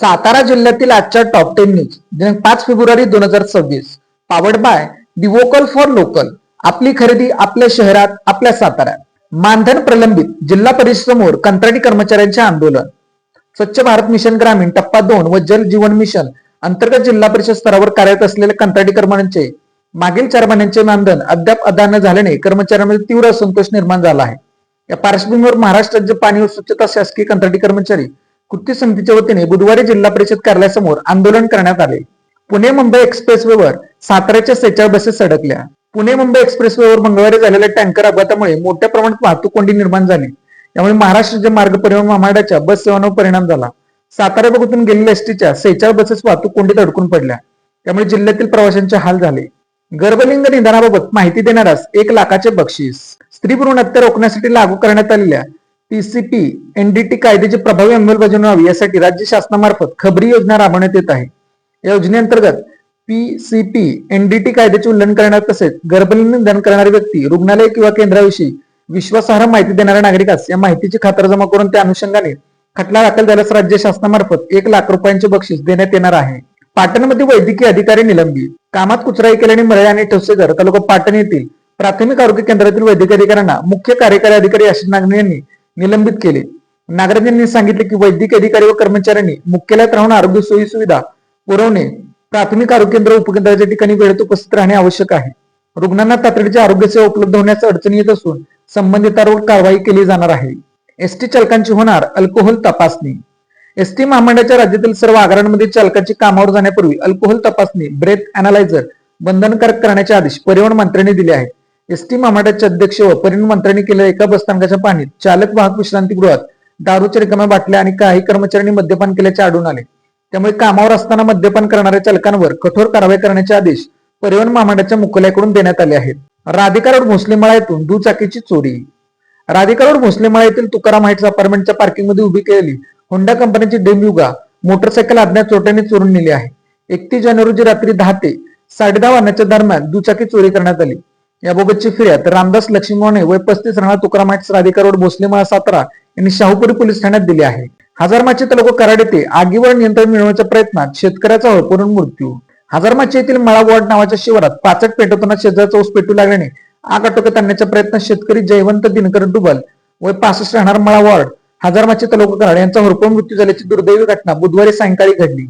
सातारा जिल्ह्यातील आजच्या top ten news दिनांक पाच फेब्रुवारी दोन हजार सव्वीस. Powered by the vocal for local आपली खरेदी आपल्या शहरात आपल्या साताऱ्यात. मानधन प्रलंबित. जिल्हा परिषदेसमोर कंत्राटी कर्मचाऱ्यांचे आंदोलन. स्वच्छ भारत मिशन ग्रामीण टप्पा दोन व जल जीवन मिशन अंतर्गत जिल्हा परिषद स्तरावर कार्यरत असलेल्या कंत्राटी कर्मचाऱ्यांचे मागील चार महिन्यांचे मानधन अद्याप अदा न झाल्याने कर्मचाऱ्यांमध्ये तीव्र असंतोष निर्माण झाला आहे. या पार्श्वभूमीवर महाराष्ट्र राज्य पाणी व स्वच्छता शासकीय कंत्राटी कर्मचारी कृती समितीच्या वतीने बुधवारी जिल्हा परिषद कार्यालयासमोर आंदोलन करण्यात आले. पुणे मुंबई एक्सप्रेस वेवर साताऱ्याच्या सेचाळ बसेस सडकल्या. पुणे मुंबई एक्सप्रेस वेवर मंगळवारी झालेल्या टँकर अपघातामुळे मोठ्या प्रमाणात वाहतूक कोंडी निर्माण झाली. त्यामुळे महाराष्ट्र राज्य मार्ग परिवहन महामंडळाच्या बस सेवांवर परिणाम झाला. सातारा भागातून गेलेल्या एसटीच्या सेचाळ बसेस वाहतूक कोंडीत अडकून पडल्या. त्यामुळे जिल्ह्यातील प्रवाशांचे हाल झाले. गर्भलिंग निधनाबाबत माहिती देणाऱ्यास एक लाखाचे बक्षीस. स्त्री भ्रूण हत्या रोखण्यासाठी लागू करण्यात आलेल्या पीसीपी एनडीटी कायद्याची प्रभावी अंमलबजावणी व्हावी यासाठी राज्य शासनामार्फत खबरी योजना राबवण्यात येत आहे. या योजनेअंतर्गत पीसीपी एनडीटी कायद्याचे उल्लंघन करणार तसेच गर्भलिंग करणारी व्यक्ती रुग्णालय किंवा केंद्राविषयी विश्वासार्ह माहिती देणाऱ्या नागरिकास या माहितीची खातरजमा करून त्या अनुषंगाने खटला दाखल झाल्यास राज्य शासनामार्फत एक लाख रुपयांचे बक्षीस देण्यात येणार आहे. पाटणमध्ये वैद्यकीय अधिकारी निलंबित. कामात कुचराई केल्याने मरळे आणि ठोसेकर तालुका पाटण येथील प्राथमिक आरोग्य केंद्रातील वैद्यकीय अधिकाऱ्यांना मुख्य कार्यकारी अधिकारी आशिष नागणे यांनी निलंबित केले. नागरिक यांनी सांगितले की वैद्यकीय अधिकारी व कर्मचाऱ्यांनी मुख्यालयात राहून आरोग्य सोयी सुविधा पुरवणे प्राथमिक आरोग्य केंद्र उपकेंद्राच्या ठिकाणी वेळेत उपस्थित राहणे आवश्यक आहे. रुग्णांना तातडीची आरोग्य सेवा उपलब्ध होण्यास अडचणी येत असून संबंधितांवर कारवाई केली जाणार आहे. एसटी चालकांची होणार अल्कोहोल तपासणी. एसटी महामंडळाच्या राज्यातील सर्व आगारांमध्ये चालकांची कामावर जाण्यापूर्वी अल्कोहोल तपासणी ब्रेथ अनालायझर बंधनकारक करण्याचे आदेश परिवहन मंत्र्यांनी दिले आहेत. एसटी महामंडळाचे अध्यक्ष व परिवहन मंत्र्यांनी केलेल्या एका बसस्थानकाच्या पाणी चालक वाहक विश्रांतीगृहात दारूच्या रिकाम्या बाटल्या आणि काही कर्मचाऱ्यांनी मद्यपान केल्याचे आढळून आले. त्यामुळे कामावर असताना मद्यपान करणाऱ्या चालकांवर कठोर कारवाई करण्याचे आदेश परिवहन महामंडळाच्या मुख्यालयाकडून देण्यात आले आहेत. राधिका रोड भोसलेमाळा येथून दुचाकीची चोरी. राधिका रोड भोसलेमाळा येथील तुकाराम हाईट्स अपार्टमेंटच्या पार्किंगमध्ये उभी केलेली होंडा कंपनीची डेम्युगा मोटरसायकल अज्ञात चोट्याने चोरून नेली आहे. एकतीस जानेवारी रात्री दहा ते साडेदहा वाजण्याच्या दरम्यान दुचाकी चोरी करण्यात आली. याबाबतची फिर्याद रामदास लक्ष्मीवाणे वय पस्तीस राणा तुकाराम राधिका रोड भोसलेमाळा सातारा यांनी शाहूपुरी पोलीस ठाण्यात दिले आहे. हजारमाची तालुका कराड येथे आगीवर नियंत्रण मिळवण्याच्या प्रयत्नात शेतकऱ्याचा होळपडून मृत्यू. हजारमाची येथील मळा नावाच्या शिवारात पाचट पेटवताना शेजारचा ऊस पेटू लागल्याने आग आटोक्यात आणण्याच्या प्रयत्नात शेतकरी जयवंत दिनकर डुबल वय पासष्ट राहणार मळा हजारमाचे हजारमाची तालुका कराड यांचा होरपळून मृत्यू झाल्याची दुर्दैवी घटना बुधवारी सायंकाळी घडली.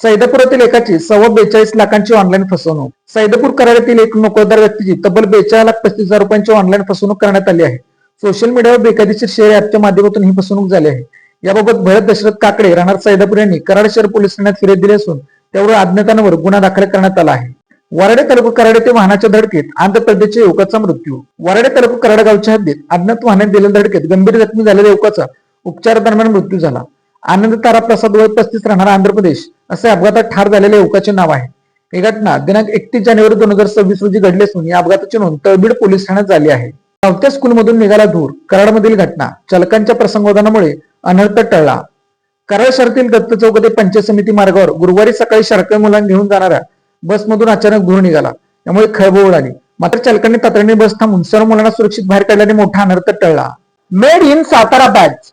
सैदापुरातील एकाची सव्वा बेचाळीस लाखांची ऑनलाईन फसवणूक. सैदापूर कराड एक नोकरदार व्यक्तीची तब्बल बेचाळीस लाख पस्तीस हजार रुपयांची ऑनलाईन फसवणूक करण्यात आली आहे. सोशल मीडियावर बेकायदेशीर शेअर ऍपच्या माध्यमातून ही फसवणूक झाली आहे. याबाबत भरत दशरथ काकडे राहणार सैदापूर यांनी कराड शहर पोलीस ठाण्यात फिर्याद दिली असून त्यावर अज्ञातांवर गुन्हा दाखल करण्यात आला आहे. वराडे तालुका कराड येथे वाहनाच्या धडकेत आंध्र प्रदेशच्या युवकाचा मृत्यू. वराडे तालुका कराड गावच्या हद्दीत अज्ञात वाहनात दिलेल्या धडकेत गंभीर जखमी झालेल्या युवकाचा उपचारादरम्यान मृत्यू झाला. आनंद तारा प्रसाद वय पस्तीस राहणार आंध्र प्रदेश असे अपघातात ठार झालेल्या युवकाचे नाव आहे. ही घटना दिनांक एकतीस जानेवारी दोन हजार सव्वीस रोजी घडली असून या अपघाताची नोंद तळबीड पोलीस ठाण्यात झाली आहे. नवत्या स्कूलमधून निघाला धूर कराडमधील घटना चालकांच्या प्रसंगोधनामुळे अनर्थ टळला. कराड शहरातील दत्त चौक ते पंचायत समिती मार्गावर गुरुवारी सकाळी शाळकरी मुलांना घेऊन जाणाऱ्या बसमधून अचानक धूर निघाला. त्यामुळे खळबळ उडाली मात्र चालकांनी तातडीने बस थांबून सर्व मुलांना सुरक्षित बाहेर काढल्याने मोठा अनर्थ टळला. Made in Satara batch.